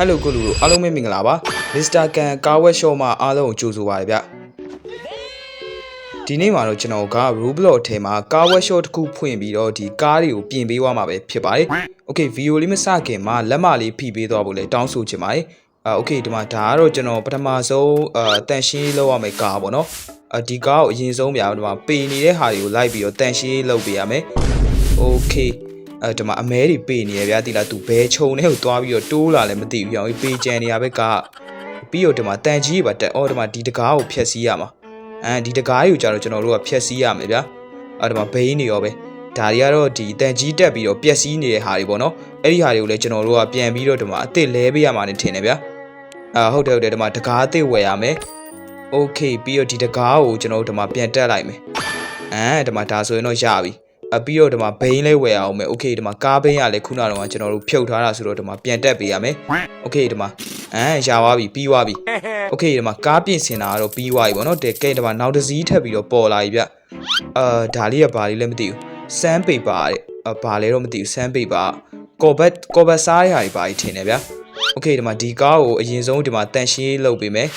ဟယ်လိုကိုလူတို့အားလုံးပဲမင်္ဂလာပါမစ္စတာကန်ကာဝက်ရှော့မှာအားလုံးကိုကြိုဆိုပါရစေဗျဒီနေ့မှာတော့ကျွန်တော်က Roblox ထဲမှာကာဝက်ရှော့တစ်ခုဖွင့်ပြီးတော့ဒီကားတွေကိုပြင်ပေးသွားမှာပဲဖြစ်ပါတယ်โอเคဗီဒီယိုလေးမစခင်မှာလက်မလေးဖိပေးသွားဖို့လဲတောင်းဆိုချင်ပါတယ်အာโอเคဒီမှာဒါကတော့ကျွန်တော်ပထမဆုံးအာတန်ရှင်းလောက်ရမယ့်ကားပေါ့နော်အဒီကားကိုအရင်ဆုံးပြဒီမှာပေနေတဲ့ဟာတွေကိုလိုက်ပြီးတော့တန်ရှင်းလုပ်ပေးရမယ်โอเค အဲဒီမှာအမဲတွေပေးနေရဗျာတိလားသူဘဲခြုံနဲ့ကိုသွားပြီးတော့တိုးလာလည်းမသိဘူးရောင်ပေးကြံနေရပဲကပြီးတော့ဒီမှာတန်ကြီးပါတက်အော်ဒီမှာဒီတကားကိုဖျက်ဆီးရမှာအဲဒီတကားကိုကြတော့ကျွန်တော်တို့ကဖျက်ဆီးရမယ်ဗျာအဲဒီမှာဘိန်းနေရောပဲဒါတွေကတော့ဒီတန်ကြီးတက်ပြီးတော့ပျက်စီးနေတဲ့ဟာတွေပေါ့နော်အဲ့ဒီဟာတွေကိုလည်းကျွန်တော်တို့ကပြန်ပြီးတော့ဒီမှာအစ်စ်လဲပေးရမှာနေထင်တယ်ဗျာအာဟုတ်တယ်ဟုတ်တယ်ဒီမှာတကားအစ်စ်ဝယ်ရမယ်โอเคပြီးတော့ဒီတကားကိုကျွန်တော်တို့ဒီမှာပြန်တက်လိုက်မယ်အဲဒီမှာဒါဆိုရင်တော့ရပြီ အပြီးတော့ဒီမှာဘိန်းလေးဝယ်အောင်မယ်โอเคဒီမှာကားဘိန်းရလဲခုနကတော့ကျွန်တော်တို့ဖြုတ်ထားတာဆိုတော့ဒီမှာပြန်တက်ပေးရမယ်โอเคဒီမှာအမ်ရသွားပြီပြီးသွားပြီโอเคဒီမှာကားပြင်ဆင်တာကတော့ပြီးသွားပြီဗောနော်တဲ့ကဲဒီမှာနောက်တစ်စီးထပ်ပြီးတော့ပေါ်လာပြီဗျအာဒါလေးကဘာလေးလဲမသိဘူးစမ်းပေပါတဲ့အာဘာလဲတော့မသိဘူးစမ်းပေပါကော်ဘတ်ကော်ဘတ်စားရတွေပါကြီးထင်တယ်ဗျโอเคဒီမှာဒီကားကိုအရင်ဆုံးဒီမှာတန်ရှင်းလုပ်ပေးမယ်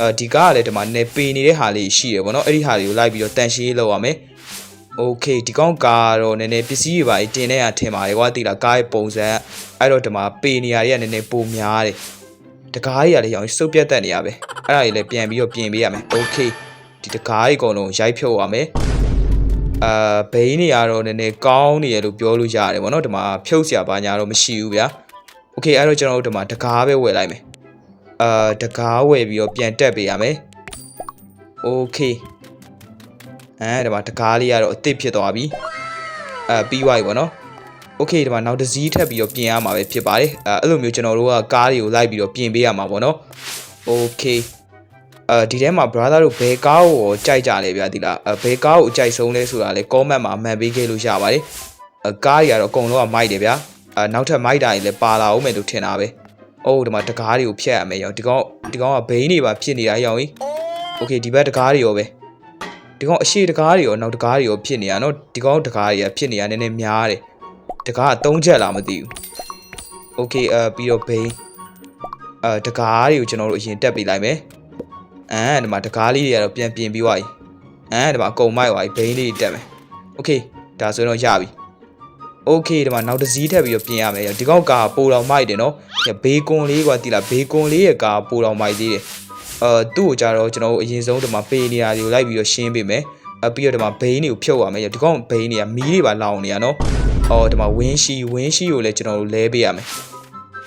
အဲဒီကားကလည်းဒီမှာနေပေနေတဲ့ဟာလေးရှိတယ်ဗောနော်အဲ့ဒီဟာတွေကိုလိုက်ပြီးတော့တန်ရှင်းလုပ်ရမယ် โอเคဒီကောင်ကားတော့နည်းနည်းပစ္စည်းတွေပါတင်နေရထင်ပါတယ်ကွာတိလာကားရဲ့ပုံစံအဲ့တော့ဒီမှာပေနေရတွေကနည်းနည်းပိုများတယ်တကားကြီးကလည်းရောင်စုပ်ပြတ်တက်နေရပဲအဲ့ဒါကြီးလည်းပြန်ပြီးတော့ပြင်ပေးရမယ်โอเคဒီတကားကြီးအကုန်လုံးရိုက်ဖြုတ်ရမယ်အာဘိန်းတွေကတော့နည်းနည်းကောင်းနေရလို့ပြောလို့ရတယ်ဗောနော်ဒီမှာဖြုတ်เสียပါညာတော့မရှိဘူးဗျာโอเคအဲ့တော့ကျွန်တော်တို့ဒီမှာတကားပဲဝယ်လိုက်မယ်အာတကားဝယ်ပြီးတော့ပြန်တက်ပေးရမယ်โอเค အဲဒီမှာတကားလေးကတော့အစ်စ်ဖြစ်သွားပြီအဲပြီးသွားပြီပေါ့နော်โอเคဒီမှာနောက်တစ်စီးထပ်ပြီးတော့ပြင်ရမှာပဲဖြစ်ပါတယ်အဲအဲ့လိုမျိုးကျွန်တော်တို့ကကားတွေကိုလိုက်ပြီးတော့ပြင်ပေးရမှာပေါ့နော်โอเคအဲဒီထဲမှာ brother တို့ဘယ်ကားကိုကြိုက်ကြလဲဗျာဒီလားအဲဘယ်ကားကိုအကြိုက်ဆုံးလဲဆိုတာလေ comment မှာမှန်ပေးခဲ့လို့ရပါတယ်အဲကားတွေကတော့အကုန်လုံးကမိုက်တယ်ဗျာအဲနောက်ထပ်မိုက်တာတွေလည်းပါလာအောင်မယ်လို့ထင်တာပဲအိုးဒီမှာတကားတွေကိုဖျက်ရမယ်ရောဒီကောင်ဒီကောင်ကဘိန်းတွေပါဖြစ်နေတာရောင်ကြီးโอเคဒီဘက်တကားတွေရောပဲ ဒီကောင်အရှိတကားတွေရောနောက်တကားတွေရောဖြစ်နေရနော်ဒီကောင်တကားတွေကဖြစ်နေရနည်းနည်းများတယ်တကားက၃ချက်လားမသိဘူးโอเคအဲပြီးတော့ဘိန်းအဲတကားတွေကိုကျွန်တော်တို့အရင်တက်ပေးလိုက်မယ်အဲဒီမှာတကားလေးတွေကတော့ပြန်ပြင်ပြီးသွားပြီအဲဒီမှာအကုန်မိုက်သွားပြီဘိန်းလေးတက်မယ်โอเคဒါဆိုတော့ရပြီโอเคဒီမှာနောက်တစ်စီးထပ်ပြီးတော့ပြင်ရမယ်ဒီကောင်ကာပိုတော်မိုက်တယ်နော်ဘေးကွန်လေးကွာတိလားဘေးကွန်လေးရဲ့ကာပိုတော်မိုက်သေးတယ် အဲသူ့ကိုကြတော့ကျွန်တော်တို့အရင်ဆုံးဒီမှာပေနေရာတွေကိုလိုက်ပြီးတော့ရှင်းပေးမယ်အပြီးတော့ဒီမှာဘိန်းတွေကိုဖြုတ်ရမယ်ဒီကောင်ဘိန်းတွေကမီးတွေပါလောင်နေရနော်အော်ဒီမှာဝင်းရှိဝင်းရှိကိုလည်းကျွန်တော်တို့လဲပေးရမယ်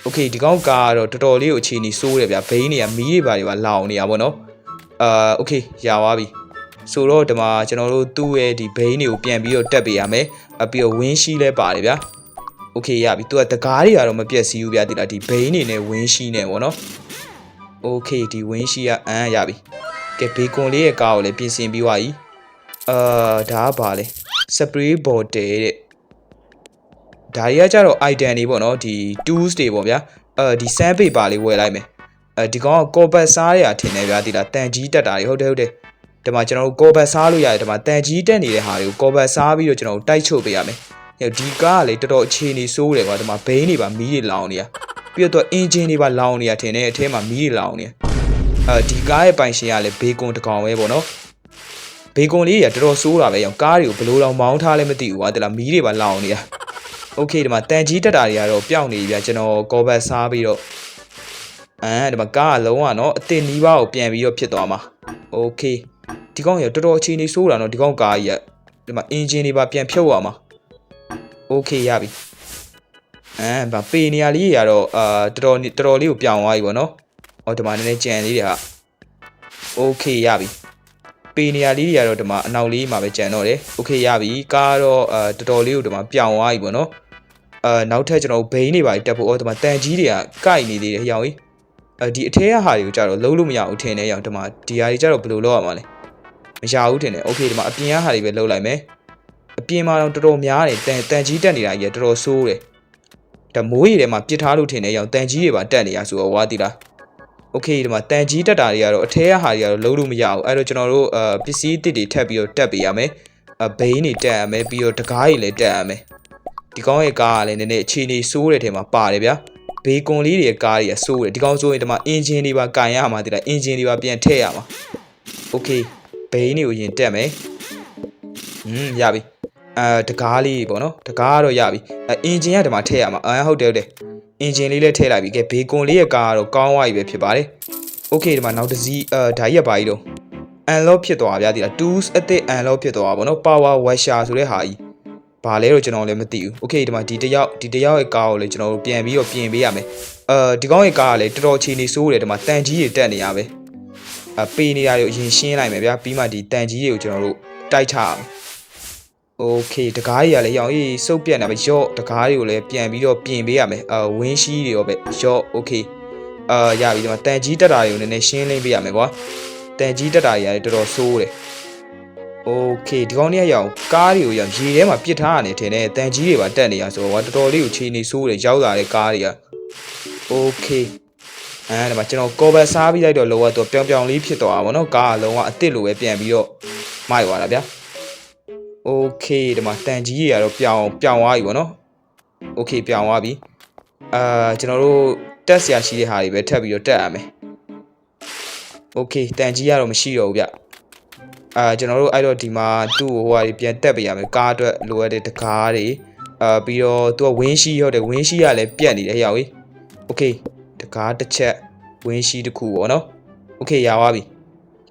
โอเคဒီကောင်ကာကတော့တော်တော်လေးကိုအခြေအနေစိုးတယ်ဗျဘိန်းတွေကမီးတွေပါတွေပါလောင်နေရပါတော့အာโอเคရသွားပြီဆိုတော့ဒီမှာကျွန်တော်တို့သူ့ရဲ့ဒီဘိန်းတွေကိုပြန်ပြီးတော့တက်ပေးရမယ်အပြီးတော့ဝင်းရှိလဲပါတယ်ဗျာโอเคရပြီသူကတကားတွေကတော့မပြတ်စည်းဘူးဗျာဒီလားဒီဘိန်းတွေနဲ့ဝင်းရှိနေပေါ့နော် ။ Okay ဒီဝင်းရှိရအမ်းရပြီ။ကဲဘေကွန်လေးရဲ့ကားကိုလည်းပြင်ဆင်ပြီးသွားပြီ။အာဒါကပါလေ။ spray bottle တဲ့။ဒါရီကကြတော့ item တွေပေါ့နော်ဒီ tools တွေပေါ့ဗျာ။အဲဒီစမ်းပေပါလေးဝယ်လိုက်မယ်။အဲဒီကောင်ကကော်ဘတ်စားတွေကထင်တယ်ဗျာဒီလားတန်ကြီးတက်တာတွေဟုတ်တယ်ဟုတ်တယ်။ဒီမှာကျွန်တော်တို့ကော်ဘတ်စားလို့ရတယ်ဒီမှာတန်ကြီးတက်နေတဲ့ဟာတွေကိုကော်ဘတ်စားပြီးတော့ကျွန်တော်တို့တိုက်ချုပ်ပေးရမယ်။ဒီကားကလေတော်တော်အခြေအနေဆိုးတယ်ကွာဒီမှာဘိန်းတွေပါမီးတွေလောင်နေရ။ ပြီးတော့အင်ဂျင်တွေပါလောင်နေရထင်တယ်အထဲမှာမီးတွေလောင်နေအဲဒီကားရဲ့ပိုင်ရှင်ကလည်းဘေကွန်တကောင်ပဲပေါ့နော်ဘေကွန်လေးကတော်တော်ဆိုးတာပဲရောကားတွေကိုဘလို့လောင်မောင်းထားလဲမသိဘူးကွာဒီလားမီးတွေပါလောင်နေရโอเคဒီမှာတန်ကြီးတက်တာတွေကတော့ပျောက်နေပြီဗျာကျွန်တော်ကော်ဘတ်စားပြီးတော့အဲဒီမှာကားကလုံးဝနော်အတင်နီးပါးကိုပြန်ပြီးတော့ဖြစ်သွားမှာโอเคဒီကောင်ရတော်တော်အခြေအနေဆိုးတာနော်ဒီကောင်ကားကြီးကဒီမှာအင်ဂျင်တွေပါပြန်ဖြုတ်ရမှာโอเคရပြီ အဲဗာပေနေရလေးတွေကတော့အာတော်တော်တော်တော်လေးကိုပြောင်းသွားပြီပေါ့နော်ဟောဒီမှာနည်းနည်းကြံလေးတွေဟာโอเคရပြီပေနေရလေးတွေကတော့ဒီမှာအနောက်လေးမှာပဲကြံတော့တယ်โอเคရပြီကားတော့အာတော်တော်လေးကိုဒီမှာပြောင်းသွားပြီပေါ့နော်အာနောက်ထပ်ကျွန်တော်ဘိန်းတွေပါတက်ဖို့အော်ဒီမှာတန်ကြီးတွေကကိုက်နေသေးတယ်ဟောင်ကြီးအဲဒီအထဲကဟာတွေကိုကြတော့လုံးလို့မရဘူးထင်တယ်ရောင်ဒီမှာဒီဟာတွေကြတော့ဘယ်လိုလုပ်ရမှာလဲမရဘူးထင်တယ်โอเคဒီမှာအပြင်ကဟာတွေပဲလုပ်လိုက်မယ်အပြင်မှာတော့တော်တော်များတယ်တန်တန်ကြီးတက်နေတာကြီးကတော်တော်ဆိုးတယ် ဒါမိုးရီထဲမှာပစ်ထားလို့ထင်တယ်ရောင်တန်ကြီးတွေပါတက်နေရဆိုတော့ဝါတီလားโอเคဒီမှာတန်ကြီးတက်တာတွေကတော့အထဲကဟာတွေကတော့လုံးလို့မရဘူးအဲ့တော့ကျွန်တော်တို့အာပစ္စည်းတစ်တွေထပ်ပြီးတော့တက်ပေးရမယ်အဘိန်းတွေတက်ရမယ်ပြီးတော့တကားတွေလည်းတက်ရမယ်ဒီကောင်းရဲ့ကားကလည်းနည်းနည်းအခြေအနေဆိုးတဲ့ထဲမှာပါတယ်ဗျာ ဘေကွန်လေးတွေကားတွေကစိုးတယ်ဒီကောင်ဆိုရင်ဒီမှာအင်ဂျင်တွေပါကန်ရမှာတိလားအင်ဂျင်တွေပါပြန်ထည့်ရမှာโอเคဘိန်းတွေကိုရင်တက်မယ်อืมရပြီ အဲတကားလေးပေါ့နော်တကားကတော့ရပြီအဲအင်ဂျင်ကဒီမှာထည့်ရမှာအဲဟုတ်တယ်ဟုတ်တယ်အင်ဂျင်လေးလည်းထည့်လိုက်ပြီကဲဘေကွန်လေးရဲ့ကားကတော့ကောင်းသွားပြီပဲဖြစ်ပါတယ်โอเคဒီမှာနောက်တစ်စီးအဲဒါကြီးကပါကြီးတော့ unlock ဖြစ်သွားဗျာဒီလား tools အသစ် unlock ဖြစ်သွားပါဘောနော် power washer ဆိုတဲ့ဟာကြီးဘာလဲတော့ကျွန်တော်လည်းမသိဘူး okay ဒီမှာဒီတယောက်ဒီတယောက်ရဲ့ကားကိုလည်းကျွန်တော်တို့ပြန်ပြီးတော့ပြင်ပေးရမယ်အဲဒီကောင်ရဲ့ကားကလည်းတော်တော်ချီနေစိုးတယ်ဒီမှာတန်ကြီးတွေတက်နေရပဲအပေးနေရတယ်အရင်ရှင်းလိုက်မယ်ဗျာပြီးမှဒီတန်ကြီးတွေကိုကျွန်တော်တို့တိုက်ချ ရမယ် okay တကားကြီးကလည်းရောင်ကြီးစုပ်ပြတ်နေပါရော့တကားတွေကိုလည်းပြန်ပြီးတော့ပြင်ပေးရမယ်အဝင်းရှိတွေရောပဲရော့ okay အာရပြီဒီမှာတန်ကြီးတက်တာတွေကိုနည်းနည်းရှင်းလင်းပေးရမယ်ကွာ တန်ကြီးတက်တာကြီးရတယ်တော်တော်ဆိုးတယ်โอเคဒီကောင်လေးကရောင်ကားတွေကိုရောင်ရေထဲမှာပစ်ထားရတယ်ထင်တယ်တန်ကြီးတွေပါတက်နေရဆိုတော့တော်တော်လေးကိုခြေနေဆိုးတယ်ရောက်လာတဲ့ကားတွေကโอเคအဲဒီမှာကျွန်တော်ကော်ဘတ်စားပြီးလိုက်တော့လောကတော့ပြောင်ပြောင်လေးဖြစ်သွားတာဗောနော်ကားကလုံးဝအစ်စ်လိုပဲပြန်ပြီးတော့မိုက်သွားတာဗျာ โอเคဒီမှာတန်ကြီးတွေကတော့ပြောင်ပြောင်သွားပြီဗောနော်โอเคပြောင်သွားပြီအာကျွန်တော်တို့တက်ဆရာရှိတဲ့ဟာတွေပဲထပ်ပြီးတော့တက်ရမယ် โอเคတန်ကြီးကတော့မရှိတော့ဘူးဗျအာကျွန်တော်တို့အဲ့တော့ဒီမှာသူ့ကိုဟိုဟာတွေပြန်တက်ပေးရမယ်ကားအတွက်လိုအပ်တဲ့တကားတွေအာပြီးတော့သူကဝင်းရှိဟုတ်တယ်ဝင်းရှိကလည်းပြက်နေတယ်ဟဲ့ရောက်ကြီးโอเคတကားတစ်ချက်ဝင်းရှိတစ်ခုပေါ့နော်โอเคရပါပြီ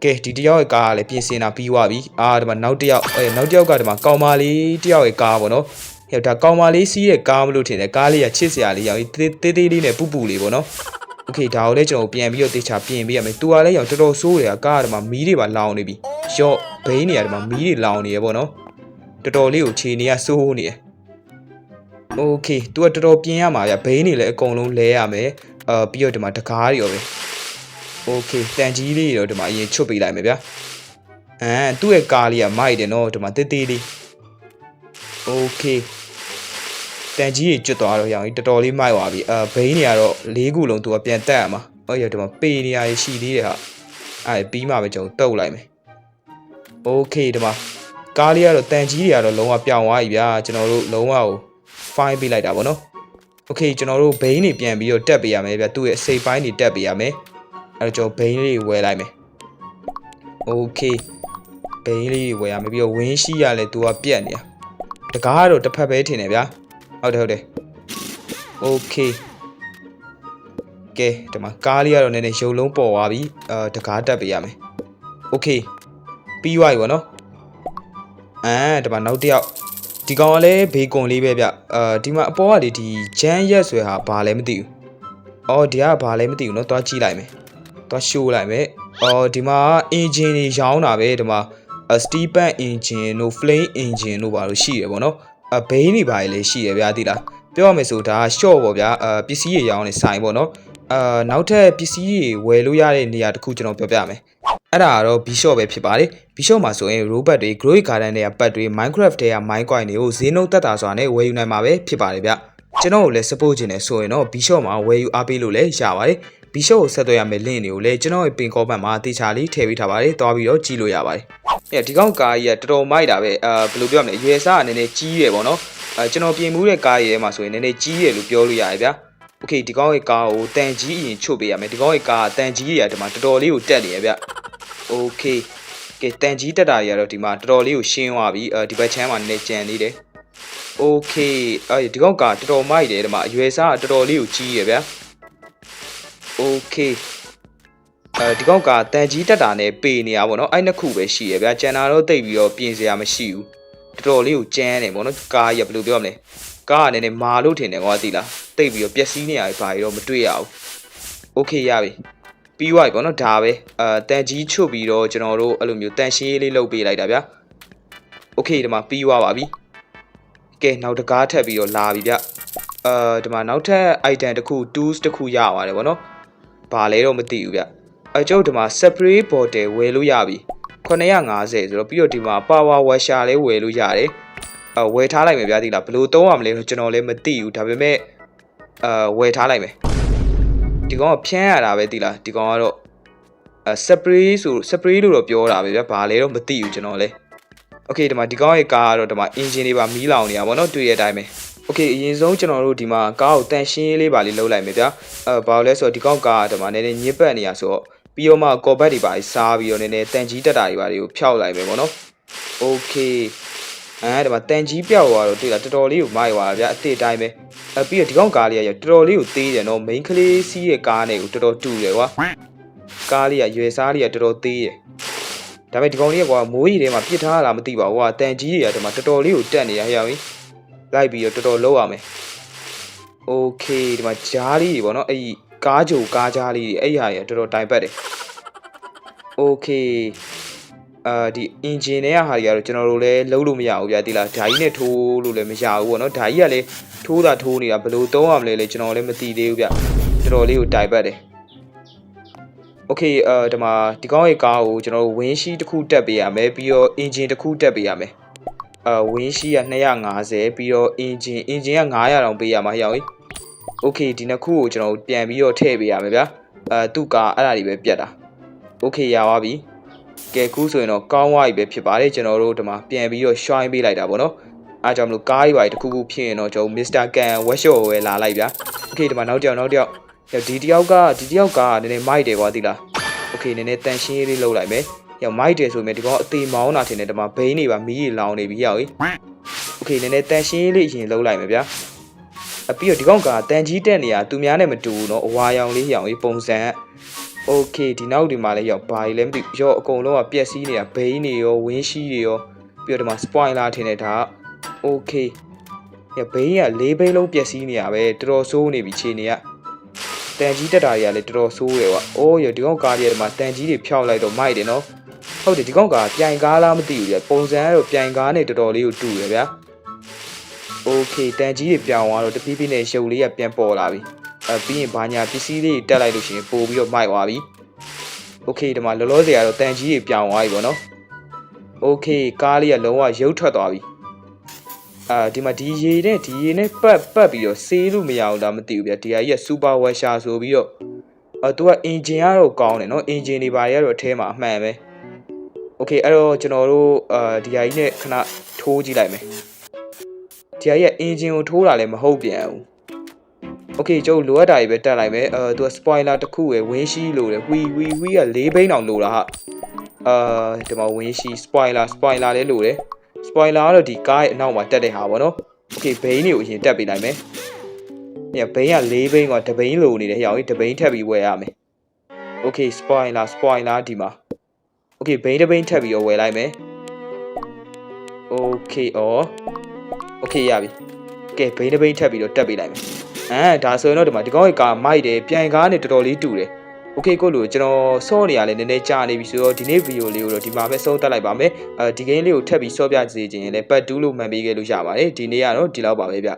ကဲဒီတယောက်ရဲ့ကားကလည်းပြင်ဆင်တာပြီးသွားပြီအာဒီမှာနောက်တစ်ယောက်အဲနောက်တစ်ယောက်ကဒီမှာကောင်မလေးတစ်ယောက်ရဲ့ကားပေါ့နော်ဟဲ့ဒါကောင်မလေးစီးရဲ့ကားမလို့ထင်တယ်ကားလေးကချစ်စရာလေးရောက်ကြီးတေးသေးလေးနဲ့ပူပူလေးပေါ့နော် โอเคဒါကိုလည်းကျွန်တော်ပြန်ပြီးတော့တေချာပြင်ပေးရမယ်။ तू ကလည်းရောင်တော်တော်ဆိုးတယ်ကကားကဒီမှာမီးတွေပါလောင်နေပြီ။ရော့ဘိန်းနေရဒီမှာမီးတွေလောင်နေရပေါ့နော်။တော်တော်လေးကိုခြေနေရဆိုးနေရ။ Okay သူကတော်တော်ပြင်ရမှာဗျ။ဘိန်းတွေလည်းအကုန်လုံးလဲရမယ်။အာပြီးတော့ဒီမှာတကားတွေရောပဲ။ Okay တန်ကြီးလေးတွေတော့ဒီမှာအရင်ချွတ်ပေးလိုက်မယ်ဗျ။အမ်သူ့ရဲ့ကားလေးကမိုက်တယ်နော်ဒီမှာတေးသေးလေး။ Okay တန်ကြီးကြီးကျွတ်သွားတော့ရောင်ကြီးတော်တော်လေးမိုက်သွားပြီအဲဘိန်းတွေကတော့လေးခုလုံးသူကပြန်တက်ရမှာဟုတ်ရဒီမှာပေနေရရှိသေးတယ်ဟာအဲပြီးမှပဲကျွန်တော်တုတ်လိုက်မယ်โอเคဒီမှာကားလေးကတော့တန်ကြီးတွေကတော့လုံးဝပြောင်းသွားပြီဗျာကျွန်တော်တို့လုံးဝကို fine ပေးလိုက်တာဗောနော်โอเคကျွန်တော်တို့ဘိန်းတွေပြန်ပြီးတော့တက်ပေးရမယ်ဗျာသူ့ရဲ့အစိပ်ပိုင်းတွေတက်ပေးရမယ် အဲတော့ကျွန်တော်ဘိန်းလေးဝယ်လိုက်မယ်โอเคဘိန်းလေးဝယ်ရမယ်ပြီးတော့ဝင်းရှိရလဲသူကပြက်နေတာတကားကတော့တစ်ဖက်ပဲထင်တယ်ဗျာ ဟုတ်တယ်ဟုတ်တယ်โอเคကဲဒီမှာကားလေးကတော့နည်းနည်းရုပ်လုံးပေါ်သွားပြီအာတကားတက်ပေးရမယ်โอเคပြီးသွားပြီဗောနော်အာဒီမှာနောက်တစ်ယောက်ဒီကောင်ကလည်းဘေကွန်လေးပဲဗျအာဒီမှာအပေါ်ကလေဒီဂျန်ရက်ဆွဲဟာဘာလဲမသိဘူးအော်ဒီကဘာလဲမသိဘူးเนาะသွားကြည့်လိုက်မယ် သွားရှိုးလိုက်မယ်အော်ဒီမှာအင်ဂျင်တွေရောင်းတာပဲဒီမှာစတီပန်အင်ဂျင်တို့ flame အင်ဂျင်တို့ဘာလို့ရှိရဗောနော်အဘိန်းတွေပါလေရှိရဗျာတိလားပြောရမယ်ဆိုဒါရှော့ပေါ့ဗျာအာပစ္စည်းတွေရောင်းနေဆိုင်ပေါ့နော်အာနောက်ထပ်ပစ္စည်းတွေဝယ်လို့ရတဲ့နေရာတစ်ခုကျွန်တော်ပြောပြမယ်အဲ့ဒါကတော့ Bishop ပဲဖြစ်ပါတယ် Bishop မှာဆိုရင် robot တွေ Grow Garden တွေကပတ်တွေ Minecraft တွေက Mine Coin တွေကိုဈေးနှုန်းတက်တာဆိုတာနဲ့ဝယ်ယူနိုင်မှာပဲဖြစ်ပါတယ်ဗျကျွန်တော်ကိုလည်း support ခြင်းနဲ့ဆိုရင်တော့ Bishop မှာဝယ်ယူအားပေးလို့လည်းရပါတယ် Bishop ကိုဆက်သွယ်ရမယ့် link တွေကိုလည်းကျွန်တော်ရဲ့ pin comment မှာတေချာလေးထည့်ပေးထားပါတယ်တွားပြီးတော့ကြည့်လို့ရပါတယ်အဲဒီကောင်ကားကြီးကတော်တော်မိုက်တာပဲအာဘယ်လိုပြောရမလဲရွယ်စားကနည်းနည်းကြီးတယ်ပေါ့နော် အဲကျွန်တော်ပြင်မှုတဲ့ကားရည်ထဲမှာဆိုရင်နည်းနည်းကြီးရလို့ပြောလို့ရတယ်ဗျာโอเคဒီကောင်းရဲ့ကားကိုတန်ကြီးအရင်ချုပ်ပေးရမယ်ဒီကောင်းရဲ့ကားကတန်ကြီးရဒီမှာတော်တော်လေးကိုတက်နေရဗျโอเคကဲတန်ကြီးတက်တာတွေကတော့ဒီမှာတော်တော်လေးကိုရှင်းသွားပြီအဲဒီဘက်ချမ်းမှာနည်းနည်းကြံနေတယ်โอเคအဲဒီကောင်းကားတော်တော်မိုက်တယ်ဒီမှာအရွယ်စားကတော်တော်လေးကိုကြီးရဗျာ โอเคအဲဒီကောက်ကတန်ကြီးတက်တာနဲ့ပေနေရပါတော့အဲ့နှစ်ခုပဲရှိရဗျာကျန်တာတော့တိတ်ပြီးတော့ပြင်စရာမရှိဘူး တော်တော်လေးကိုကျန်းတယ်ဗောနော်ကားရဘယ်လိုပြောမလဲကားကလည်းနည်းမာလို့ထင်တယ်ကွာသိလားတိတ်ပြီးတော့ပျက်စီးနေရပြီဘာကြီးတော့မတွေ့ရဘူးโอเคရပြီပြီးသွားပြီဗောနော်ဒါပဲအာတန်ကြီးချွတ်ပြီးတော့ကျွန်တော်တို့အဲ့လိုမျိုးတန်ရှင်းလေးလုပ်ပေးလိုက်တာဗျာโอเคဒီမှာပြီးသွားပါပြီကဲနောက်တကားထပ်ပြီးတော့လာပြီဗျအာဒီမှာနောက်ထပ် item တစ်ခု tools တစ်ခုရပါတယ်ဗောနော် ဘာလဲတော့မသိဘူးဗျအကျုပ်ဒီမှာ spray bottle ဝယ်လို့ရပြီ950ဆိုတော့ပြီးတော့ဒီမှာ power washer လေးဝယ်လို့ရတယ်။အဝယ်ထားလိုက်မယ်ဗျာဒီလားဘယ်လိုသုံးရမလဲကျွန်တော်လည်းမသိဘူးဒါပေမဲ့အဝယ်ထားလိုက်မယ်။ဒီကောင်ကဖြန်းရတာပဲဒီလားဒီကောင်ကတော့အ spray ဆို spray လို့တော့ပြောတာပဲဗျာဘာလဲတော့မသိဘူးကျွန်တော်လည်း။ Okay ဒီမှာဒီကောင်ရဲ့ကားကတော့ဒီမှာ engine တွေပါမီးလောင်နေတာဗောနော်တွေ့ရတဲ့အတိုင်းပဲ โอเคအရင်ဆုံးကျွန်တော်တို့ဒီမှာကားကိုတန်ရှင်းရေးလေးပါလေးလုပ်လိုက်မယ်ဗျာအဲဘာလို့လဲဆိုတော့ဒီကောက်ကားကဒီမှာနည်းနည်းညစ်ပတ်နေရဆိုတော့ပြီးတော့မှကော်ဘက်တွေပါစားပြီးတော့နည်းနည်းတန်ကြီးတက်တာတွေပါတွေကိုဖျောက်လိုက်မယ်ပေါ့နော်โอเคအဲဒီမှာတန်ကြီးပြောက်သွားတော့တွေ့လားတော်တော်လေးကိုမိုက်သွားတာဗျာအစ်စ်တိုင်းပဲအဲပြီးတော့ဒီကောက်ကားလေးကတော်တော်လေးကိုသေးတယ်နော် main ကလေးစီးရဲ့ကားနဲ့ကိုတော်တော်တူတယ်ကွာကားလေးကရွယ်စားလေးကတော်တော်သေးတယ်ဒါပေမဲ့ဒီကောင်လေးကကွာမိုးရီထဲမှာပြစ်ထားတာမသိပါဘူးကွာတန်ကြီးတွေကဒီမှာတော်တော်လေးကိုတက်နေရဟျောင်းကြီး လိုက်ပြီးတော့တော်တော်လောက်ရမယ်။ Okay ဒီမှာဂျားလေးတွေပေါ့နော်အဲ့ဒီကားကြိုကားဂျားလေးတွေအဲ့ဟာတွေတော်တော်တိုင်ပတ်တယ်။ Okay အာဒီ engine တွေကဟာတွေကတော့ကျွန်တော်တို့လည်းလုံးလို့မရဘူးဗျာဒီလားဓာကြီးနဲ့ထိုးလို့လည်းမရဘူးပေါ့နော်ဓာကြီးကလည်းထိုးတာထိုးနေတာဘယ်လိုသုံးရမလဲလေကျွန်တော်လည်းမသိသေးဘူးဗျတော်တော်လေးကိုတိုင်ပတ်တယ်။ Okay အာဒီမှာဒီကောင်းရဲ့ကားကိုကျွန်တော်တို့ဝင်းရှိတစ်ခုတက်ပေးရမယ်ပြီးတော့ engine တစ်ခုတက်ပေးရမယ်။ အာဝင်းရှိက250ပြီးတော့ engine engine က900တောင်ပေးရမှာဟျောင်းကြီး Okay ဒီနှစ်ခုကိုကျွန်တော်တို့ပြန်ပြီးတော့ထည့်ပေးရမယ်ဗျာအာသူ့ကအဲ့ဒါတွေပဲပြတ်တာ Okay ရပါပြီကဲခုဆိုရင်တော့ကောင်းသွားပြီပဲဖြစ်ပါတယ်ကျွန်တော်တို့ဒီမှာပြန်ပြီးတော့ shine ပေးလိုက်တာပေါ့နော်အားကြောင့်မလို့ကားကြီးပါတစ်ခုခုဖြစ်ရင်တော့ကျွန်တော် Mr. Can workshop ကိုပဲလာလိုက်ဗျာ Okay ဒီမှာနောက်တစ်ယောက်နောက်တစ်ယောက်ဒီတယောက်ကဒီတယောက်ကနည်းနည်းမိုက်တယ်ကွာသိလား Okay နည်းနည်းတန်ရှင်းရေးလေးလုပ်လိုက်မယ် ရောက်မိုက်တယ်ဆိုရင်ဒီကောင်အသေးမောင်းတာထင်တယ်ဒီမှာဘိန်းတွေပါမီးကြီးလောင်နေပြီရောက်ကြီး โอเคနည်းနည်းတန်ရှင်းရေးလေးအရင်လုပ်လိုက်မယ်ဗျာအပြီးတော့ဒီကောင်ကတန်ကြီးတက်နေရသူများနဲ့မတူဘူးเนาะအဝါရောင်လေးရောင်ကြီးပုံစံโอเคဒီနောက်ဒီမှာလည်းရောက်ဘာကြီးလဲမသိဘူးရောအကုန်လုံးကပြက်စီးနေတာဘိန်းတွေရောဝင်းရှိတွေရောပြီးတော့ဒီမှာ spoiler ထင်တယ်ဒါโอเคရဘိန်းက၄ဘိန်းလုံးပြက်စီးနေရပဲတော်တော်ဆိုးနေပြီခြေနေကတန်ကြီးတက်တာတွေကလည်းတော်တော်ဆိုးတယ်ကွာအိုးရဒီကောင်ကားတွေဒီမှာတန်ကြီးတွေဖြောက်လိုက်တော့မိုက်တယ်နော် ဟုတ်တယ်ဒီကောင်ကပြိုင်ကားလားမသိဘူးပြပုံစံကတော့ပြိုင်ကားနဲ့တော်တော်လေးကိုတူတယ်ဗျာโอเคတန်ကြီးတွေပြောင်းသွားတော့တပီးပီးနဲ့ရုပ်လေးကပြန်ပေါ်လာပြီအဲပြီးရင်ဘာညာပစ္စည်းလေးတက်လိုက်လို့ရှိရင်ပို့ပြီးတော့မိုက်သွားပြီโอเคဒီမှာလောလောဆယ်ကတော့တန်ကြီးတွေပြောင်းသွားပြီပေါ့နော်โอเคကားလေးကလုံးဝရုပ်ထွက်သွားပြီအာဒီမှာဒီရေနဲ့ဒီရေနဲ့ပတ်ပတ်ပြီးတော့ဆေးလို့မရအောင်လားမသိဘူးဗျာဒီဟာကြီးကစူပါဝက်ရှာဆိုပြီးတော့အဲသူကအင်ဂျင်ကတော့ကောင်းတယ်နော်အင်ဂျင်တွေဘာတွေကတော့အထဲမှာအမှန်ပဲ โอเคအဲ့တော့ကျွန်တော်တို့အာဒီဟာကြီးနဲ့ခဏထိုးကြည့်လိုက်မယ်ဒီဟာကြီးကအင်ဂျင်ကိုထိုးတာလည်းမဟုတ်ပြန်ဘူးโอเคကျုပ်လိုအပ်တာကြီးပဲတက်လိုက်မယ်အဲသူက spoiler တစ်ခုရယ်ဝင်းရှိလို့တယ်ဝီဝီဝီက၄ဘိန်းအောင်လိုတာဟာအာဒီမှာဝင်းရှိ spoiler spoiler လည်းလိုတယ် spoiler ကတော့ဒီကားရဲ့အနောက်မှာတက်တဲ့ဟာပေါ့နော်โอเคဘိန်းတွေကိုအရင်တက်ပေးလိုက်မယ်ညဘိန်းက၄ဘိန်းကတဘိန်းလိုနေတယ်ဟျောင်းကြီးတဘိန်းထပ်ပြီးဝယ်ရမယ်โอเค spoiler spoiler ဒီမှာ โอเคဘိန်းတစ်ဘိန်းထပ်ပြီးတော့ဝယ်လိုက်မယ်โอเคဩโอเคရပြီကဲဘိန်းတစ်ဘိန်းထပ်ပြီးတော့တက်ပေးလိုက်မယ်အဲဒါဆိုရင်တော့ဒီမှာဒီကောင်းရဲ့ကာမိုက်တယ်ပြန်ကားနဲ့တော်တော်လေးတူတယ်โอเคကိုလို့ကျွန်တော်စောနေရလဲနည်းနည်းကြာနေပြီဆိုတော့ဒီနေ့ဗီဒီယိုလေးကိုတော့ဒီမှာပဲဆုံးသက်လိုက်ပါမယ်အဲဒီ game လေးကိုထပ်ပြီးစောပြစီခြင်းရင်လည်းပတ်တူးလို့မှန်ပေးခဲ့လို့ရပါတယ်ဒီနေ့ကတော့ဒီလောက်ပါပဲဗျ